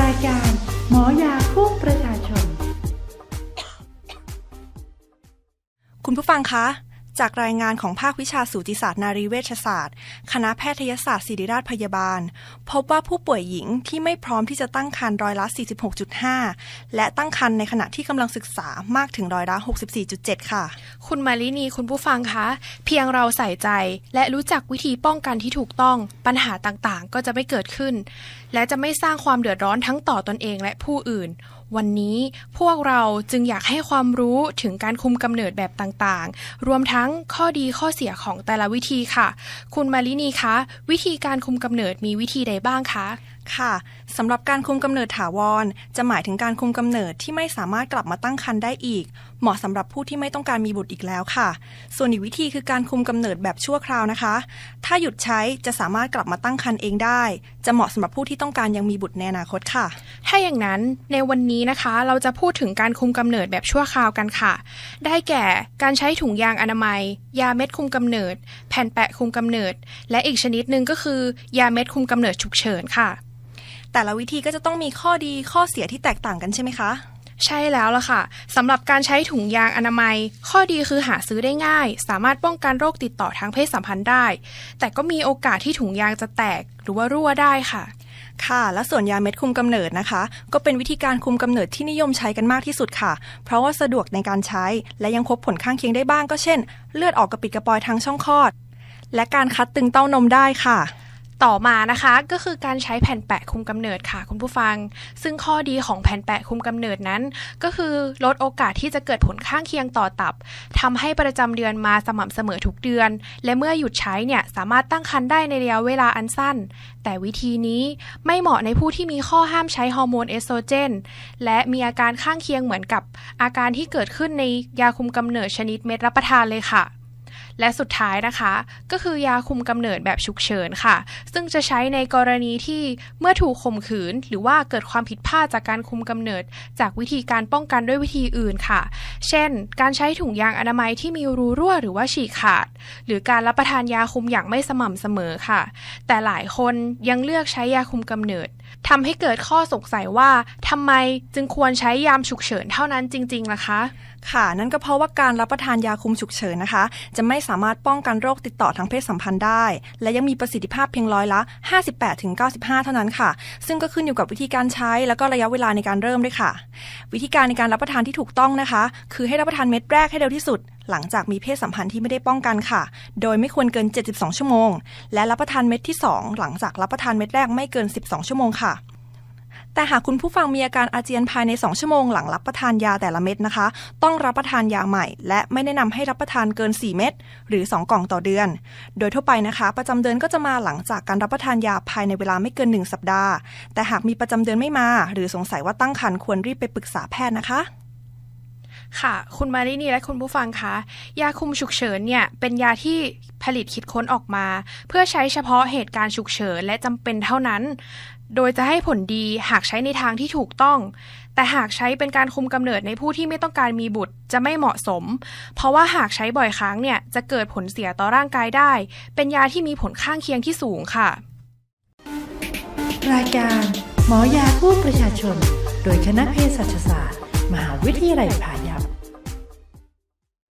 รายการหมอยาคู่ประชาชน คุณผู้ฟังคะ จากรายงานของภาควิชาสูติศาสตร์นารีเวชศาสตร์ คณะแพทยศาสตร์ศิริราชพยาบาล พบว่าผู้ป่วยหญิงที่ไม่พร้อมที่จะตั้งครรภ์ร้อยละ 46.5 และตั้งครรภ์ในขณะที่กำลังศึกษามากถึงร้อยละ 64.7 ค่ะ คุณมาลินีคุณผู้ฟังคะ เพียงเราใส่ใจ และรู้จักวิธีป้องกันที่ถูกต้องปัญหาต่างๆ ก็จะไม่เกิดขึ้น และจะไม่สร้างความเดือดร้อนทั้งต่อตนเองและผู้อื่น วันนี้พวกเราจึงอยากให้ความรู้ถึงการคุมกำเนิดแบบต่างๆ รวมทั้งข้อดีข้อเสียของแต่ละวิธีค่ะ คุณมาลินีคะ วิธีการคุมกำเนิดมีวิธีใดบ้างคะ ค่ะสำหรับการคุมกำเนิดถาวร จะหมายถึงการคุมกำเนิดที่ไม่สามารถกลับมาตั้งครรภ์ได้อีก เหมาะสำหรับผู้ที่ไม่ต้องการมีบุตรอีกแล้วค่ะ ส่วนอีกวิธีคือการคุมกำเนิดแบบชั่วคราวนะคะ ถ้าหยุดใช้จะสามารถกลับมาตั้งครรภ์เองได้ จะเหมาะสำหรับผู้ที่ต้องการยังมีบุตรในอนาคตค่ะ ถ้าอย่างนั้นในวันนี้นะคะ เราจะพูดถึงการคุมกำเนิดแบบชั่วคราวกันค่ะ ได้แก่การใช้ถุงยางอนามัย ยาเม็ดคุมกำเนิด แผ่นแปะคุมกำเนิด และอีกชนิดหนึ่งก็คือ ยาเม็ดคุมกำเนิดฉุกเฉินค่ะ แต่ละวิธีก็จะต้องมีข้อดีข้อเสียที่แตกต่างกันใช่ไหมคะใช่แล้วล่ะค่ะสำหรับการใช้ถุงยางอนามัย ข้อดีคือหาซื้อได้ง่าย สามารถป้องกันโรคติดต่อทางเพศสัมพันธ์ได้ แต่ก็มีโอกาสที่ถุงยางจะแตกหรือว่ารั่วได้ค่ะ ค่ะ และส่วนยาเม็ดคุมกำเนิดนะคะ ก็เป็นวิธีการคุมกำเนิดที่นิยมใช้กันมากที่สุดค่ะ เพราะว่าสะดวกในการใช้และยังพบผลข้างเคียงได้บ้างก็เช่น เลือดออกกระปิดกระปอยทางช่องคลอด และการคัดตึงเต้านมได้ค่ะ ต่อมานะคะ ก็คือการใช้แผ่นแปะคุมกำเนิดค่ะ คุณผู้ฟัง ซึ่งข้อดีของแผ่นแปะคุมกำเนิดนั้น ก็คือลดโอกาสที่จะเกิดผลข้างเคียงต่อตับทำให้ประจำเดือนมาสม่ำเสมอทุกเดือน และเมื่อหยุดใช้เนี่ยสามารถตั้งครรภ์ได้ในระยะเวลาอันสั้น แต่วิธีนี้ไม่เหมาะในผู้ที่มีข้อห้ามใช้ฮอร์โมนเอสโตรเจนและมีอาการข้างเคียงเหมือนกับอาการที่เกิดขึ้นในยาคุมกำเนิดชนิดเม็ดรับประทานเลยค่ะ และสุดท้ายนะคะ ก็คือยาคุมกำเนิดแบบฉุกเฉินค่ะ ซึ่งจะใช้ในกรณีที่เมื่อถูกข่มขืน หรือว่าเกิดความผิดพลาดจากการคุมกำเนิด จากวิธีการป้องกันด้วยวิธีอื่นค่ะ เช่น การใช้ถุงยางอนามัยที่มีรูรั่วหรือว่าฉีกขาด หรือการรับประทานยาคุมอย่างไม่สม่ำเสมอค่ะ แต่หลายคนยังเลือกใช้ยาคุมกำเนิดทำให้เกิดข้อสงสัยว่าทำไมจึงควรใช้ยามฉุกเฉินเท่านั้นจริงๆล่ะคะ ค่ะนั่นก็เพราะว่าการรับประทานยาคุมฉุกเฉินนะคะ จะไม่สามารถป้องกันโรคติดต่อทางเพศสัมพันธ์ได้ และยังมีประสิทธิภาพเพียงร้อยละ 58-95 เท่านั้นค่ะ ซึ่งก็ขึ้นอยู่กับวิธีการใช้แล้วก็ระยะเวลาในการเริ่มด้วยค่ะ วิธีการในการรับประทานที่ถูกต้องนะคะ คือให้รับประทานเม็ดแรกให้เร็วที่สุด หลังจากมีเพศสัมพันธ์ที่ไม่ได้ป้องกันค่ะ โดยไม่ควรเกิน 72 ชั่วโมง และรับประทานเม็ดที่ 2 หลังจากรับประทานเม็ดแรกไม่เกิน 12 ชั่วโมงค่ะ แต่หากคุณผู้ฟังมีอาการอาเจียนภายใน 2 ชั่วโมงหลังรับประทานยาแต่ละเม็ดนะคะ ต้องรับประทานยาใหม่ และไม่แนะนำให้รับประทานเกิน 4 เม็ดหรือ 2 กล่องต่อเดือน โดยทั่วไปนะคะ ประจำเดือนก็จะมาหลังจากการรับประทานยาภายในเวลาไม่เกิน 1 สัปดาห์ แต่หากมีประจำเดือนไม่มา หรือสงสัยว่าตั้งครรภ์ควรรีบไปปรึกษาแพทย์นะคะค่ะ คุณมารินีและคุณผู้ฟังคะ ยาคุมฉุกเฉินเนี่ย เป็นยาที่ผลิตคิดค้นออกมา เพื่อใช้เฉพาะเหตุการณ์ฉุกเฉินและจำเป็นเท่านั้น โดยจะให้ผลดีหากใช้ในทางที่ถูกต้อง แต่หากใช้เป็นการคุมกำเนิดในผู้ที่ไม่ต้องการมีบุตรจะไม่เหมาะสม เพราะว่าหากใช้บ่อยครั้งเนี่ยจะเกิดผลเสียต่อร่างกายได้ เป็นยาที่มีผลข้างเคียงที่สูงค่ะ รายการหมอยาคู่ประชาชน โดยคณะเภสัชศาสตร์ มหาวิทยาลัยพา